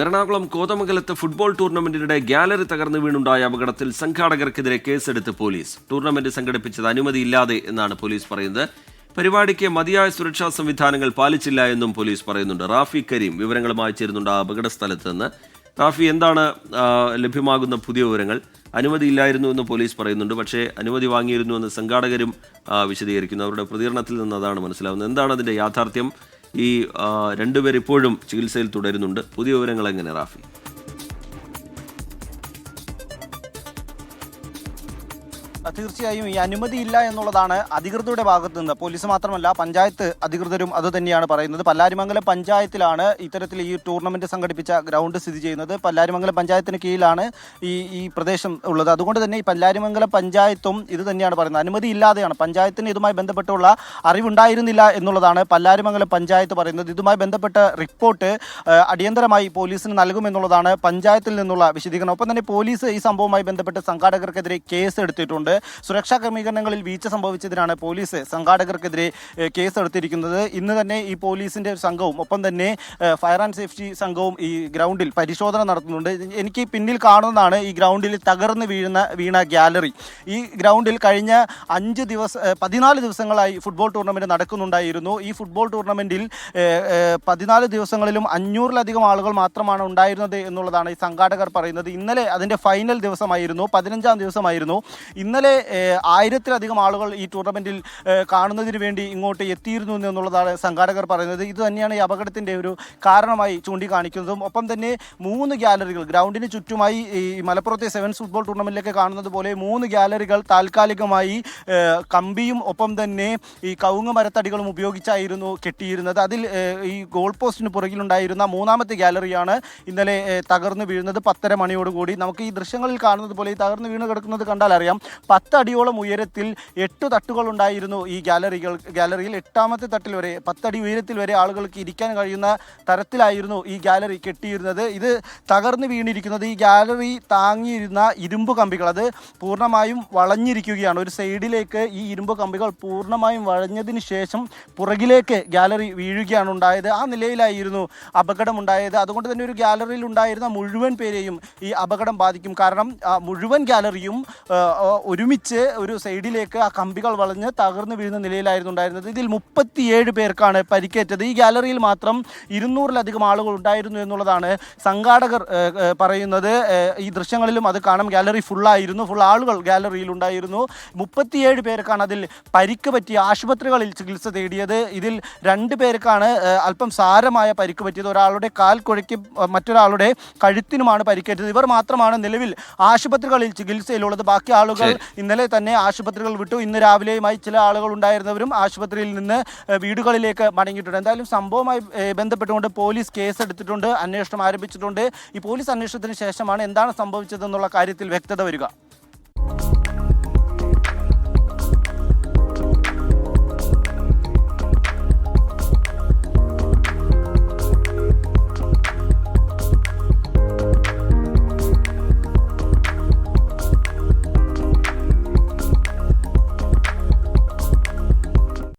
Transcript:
എറണാകുളം കോതമംഗലത്ത് football ടൂർണമെന്റിനിടെ gallery തകർന്നു വീണുണ്ടായ അപകടത്തിൽ സംഘാടകർക്കെതിരെ കേസെടുത്ത് പോലീസ്. ടൂർണമെന്റ് സംഘടിപ്പിച്ചത് അനുമതിയില്ലാതെ എന്നാണ് പോലീസ് പറയുന്നത്. പരിപാടിക്ക് മതിയായ സുരക്ഷാ സംവിധാനങ്ങൾ പാലിച്ചില്ല എന്നും പോലീസ് പറയുന്നുണ്ട്. റാഫി കരീം വിവരങ്ങളുമായി ചേരുന്നുണ്ട് ആ അപകട സ്ഥലത്ത് നിന്ന്. റാഫി എന്താണ് ലഭ്യമാകുന്ന പുതിയ വിവരങ്ങൾ? അനുമതിയില്ലായിരുന്നു എന്ന് പോലീസ് പറയുന്നുണ്ട്. പക്ഷേ അനുമതി വാങ്ങിയിരുന്നു എന്ന് സംഘാടകരും വിശദീകരിക്കുന്നു. അവരുടെ പ്രതികരണത്തിൽ നിന്ന് അതാണ് മനസ്സിലാവുന്നത്. എന്താണ് അതിന്റെ യാഥാർത്ഥ്യം? ഈ രണ്ടുപേർ ഇപ്പോഴും ചികിത്സയിൽ തുടരുന്നുണ്ട്. പുതിയ വിവരങ്ങൾ എങ്ങനെ റാഫി? തീർച്ചയായും ഈ അനുമതിയില്ല എന്നുള്ളതാണ് അധികൃതരുടെ ഭാഗത്ത് നിന്ന് പോലീസ് മാത്രമല്ല പഞ്ചായത്ത് അധികൃതരും അത് തന്നെയാണ് പറയുന്നത്. പല്ലാരിമംഗലം പഞ്ചായത്തിലാണ് ഇത്തരത്തിൽ ഈ ടൂർണമെന്റ് സംഘടിപ്പിച്ച ഗ്രൗണ്ട് സ്ഥിതി ചെയ്യുന്നത്. പല്ലാരിമംഗലം പഞ്ചായത്തിന് കീഴിലാണ് ഈ ഈ പ്രദേശം ഉള്ളത്. അതുകൊണ്ട് തന്നെ ഈ പല്ലാരിമംഗലം പഞ്ചായത്തും ഇത് തന്നെയാണ് പറയുന്നത്. അനുമതി ഇല്ലാതെയാണ് പഞ്ചായത്തിന് ഇതുമായി ബന്ധപ്പെട്ടുള്ള അറിവുണ്ടായിരുന്നില്ല എന്നുള്ളതാണ് പല്ലാരിമംഗലം പഞ്ചായത്ത് പറയുന്നത്. ഇതുമായി ബന്ധപ്പെട്ട റിപ്പോർട്ട് അടിയന്തരമായി പോലീസിന് നൽകുമെന്നുള്ളതാണ് പഞ്ചായത്തിൽ നിന്നുള്ള വിശദീകരണം. ഒപ്പം തന്നെ പോലീസ് ഈ സംഭവവുമായി ബന്ധപ്പെട്ട് സംഘാടകർക്കെതിരെ കേസ് എടുത്തിട്ടുണ്ട് സുരക്ഷാ ക്രമീകരണങ്ങളിൽ വീഴ്ച സംഭവിച്ചതിനാണ് പോലീസ് സംഘാടകർക്കെതിരെ കേസെടുത്തിരിക്കുന്നത്. ഇന്ന് തന്നെ ഈ പോലീസിന്റെ സംഘവും ഒപ്പം തന്നെ ഫയർ ആൻഡ് സേഫ്റ്റി സംഘവും ഈ ഗ്രൗണ്ടിൽ പരിശോധന നടത്തുന്നുണ്ട്. എനിക്ക് പിന്നിൽ കാണുന്നതാണ് ഈ ഗ്രൗണ്ടിൽ തകർന്ന് വീഴുന്ന വീണ ഗ്യാലറി ഈ ഗ്രൗണ്ടിൽ കഴിഞ്ഞ അഞ്ച് ദിവസം പതിനാല് ദിവസങ്ങളായി ഫുട്ബോൾ ടൂർണമെന്റ് നടക്കുന്നുണ്ടായിരുന്നു. ഈ ഫുട്ബോൾ ടൂർണമെന്റിൽ പതിനാല് ദിവസങ്ങളിലും അഞ്ഞൂറിലധികം ആളുകൾ മാത്രമാണ് ഉണ്ടായിരുന്നത് എന്നുള്ളതാണ് ഈ സംഘാടകർ പറയുന്നത്. ഇന്നലെ അതിന്റെ ഫൈനൽ ദിവസമായിരുന്നു പതിനഞ്ചാം ദിവസമായിരുന്നു. ഇന്നലെ ഏഹ്, ആയിരത്തിലധികം ആളുകൾ ഈ ടൂർണമെന്റിൽ കാണുന്നതിന് വേണ്ടി ഇങ്ങോട്ട് എത്തിയിരുന്നു എന്നുള്ളതാണ് സംഘാടകർ പറയുന്നത്. ഇത് തന്നെയാണ് ഈ അപകടത്തിന്റെ ഒരു കാരണമായി ചൂണ്ടിക്കാണിക്കുന്നതും. ഒപ്പം തന്നെ മൂന്ന് ഗ്യാലറികൾ ഗ്രൗണ്ടിന് ചുറ്റുമായി ഈ മലപ്പുറത്തെ സെവൻസ് ഫുട്ബോൾ ടൂർണമെന്റിലൊക്കെ കാണുന്നത് പോലെ മൂന്ന് ഗ്യാലറികൾ താൽക്കാലികമായി കമ്പിയും ഒപ്പം തന്നെ ഈ കവുങ്ങ് മരത്തടികളും ഉപയോഗിച്ചായിരുന്നു കെട്ടിയിരുന്നത്. അതിൽ ഈ ഗോൾ പോസ്റ്റിന് പുറകിലുണ്ടായിരുന്ന മൂന്നാമത്തെ ഗ്യാലറിയാണ് ഇന്നലെ തകർന്നു വീഴുന്നത് പത്തര മണിയോടുകൂടി. നമുക്ക് ഈ ദൃശ്യങ്ങളിൽ കാണുന്നത് പോലെ ഈ തകർന്നു വീണ് കിടക്കുന്നത് കണ്ടാൽ അറിയാം. പത്തടിയോളം ഉയരത്തിൽ എട്ട് തട്ടുകൾ ഉണ്ടായിരുന്നു ഈ ഗാലറികൾ. ഗാലറിയിൽ എട്ടാമത്തെ തട്ടിൽ വരെ പത്തടി ഉയരത്തിൽ വരെ ആളുകൾക്ക് ഇരിക്കാൻ കഴിയുന്ന തരത്തിലായിരുന്നു ഈ ഗാലറി കെട്ടിയിരുന്നത്. ഇത് തകർന്നു വീണിരിക്കുന്നത് ഈ ഗാലറി താങ്ങിയിരുന്ന ഇരുമ്പ് കമ്പികൾ. അത് പൂർണമായും വളഞ്ഞിരിക്കുകയാണ്. ഒരു സൈഡിലേക്ക് ഈ ഇരുമ്പ് കമ്പികൾ പൂർണമായും വളഞ്ഞതിന് ശേഷം പുറകിലേക്ക് ഗാലറി വീഴുകയാണ് ഉണ്ടായത്. ആ നിലയിലായിരുന്നു അപകടമുണ്ടായത്. അതുകൊണ്ട് തന്നെ ഒരു ഗാലറിയിൽ ഉണ്ടായിരുന്ന മുഴുവൻ പേരെയും ഈ അപകടം ബാധിക്കും. കാരണം ആ മുഴുവൻ ഗാലറിയും ഒരുമിച്ച് ഒരു സൈഡിലേക്ക് ആ കമ്പികൾ വളഞ്ഞ് തകർന്നു വീഴുന്ന നിലയിലായിരുന്നു ഉണ്ടായിരുന്നത്. ഇതിൽ മുപ്പത്തിയേഴ് പേർക്കാണ് പരിക്കേറ്റത്. ഈ ഗാലറിയിൽ മാത്രം ഇരുന്നൂറിലധികം ആളുകൾ ഉണ്ടായിരുന്നു എന്നുള്ളതാണ് സംഘാടകർ പറയുന്നത്. ഈ ദൃശ്യങ്ങളിലും അത് കാണാം. ഗാലറി ഫുള്ളായിരുന്നു. ഫുൾ ആളുകൾ ഗാലറിയിൽ ഉണ്ടായിരുന്നു. മുപ്പത്തിയേഴ് പേർക്കാണ് അതിൽ പരിക്ക് പറ്റിയ ആശുപത്രികളിൽ ചികിത്സ തേടിയത്. ഇതിൽ രണ്ട് പേർക്കാണ് അല്പം സാരമായ പരിക്ക് പറ്റിയത്. ഒരാളുടെ കാൽ കുഴയ്ക്ക് മറ്റൊരാളുടെ കഴുത്തിനുമാണ് പരിക്കേറ്റത്. ഇവർ മാത്രമാണ് നിലവിൽ ആശുപത്രികളിൽ ചികിത്സയിലുള്ളത്. ബാക്കി ആളുകൾ ഇന്നലെ തന്നെ ആശുപത്രികൾ വിട്ടു. ഇന്ന് രാവിലെയുമായി ചില ആളുകൾ ഉണ്ടായിരുന്നവരും ആശുപത്രിയിൽ നിന്ന് വീടുകളിലേക്ക് മടങ്ങിയിട്ടുണ്ട്. എന്തായാലും സംഭവവുമായി ബന്ധപ്പെട്ടുകൊണ്ട് പോലീസ് കേസ് എടുത്തിട്ടുണ്ട് അന്വേഷണം ആരംഭിച്ചിട്ടുണ്ട്. ഈ പോലീസ് അന്വേഷണത്തിന് ശേഷമാണ് എന്താണ് സംഭവിച്ചതെന്നുള്ള കാര്യത്തിൽ വ്യക്തത വരിക.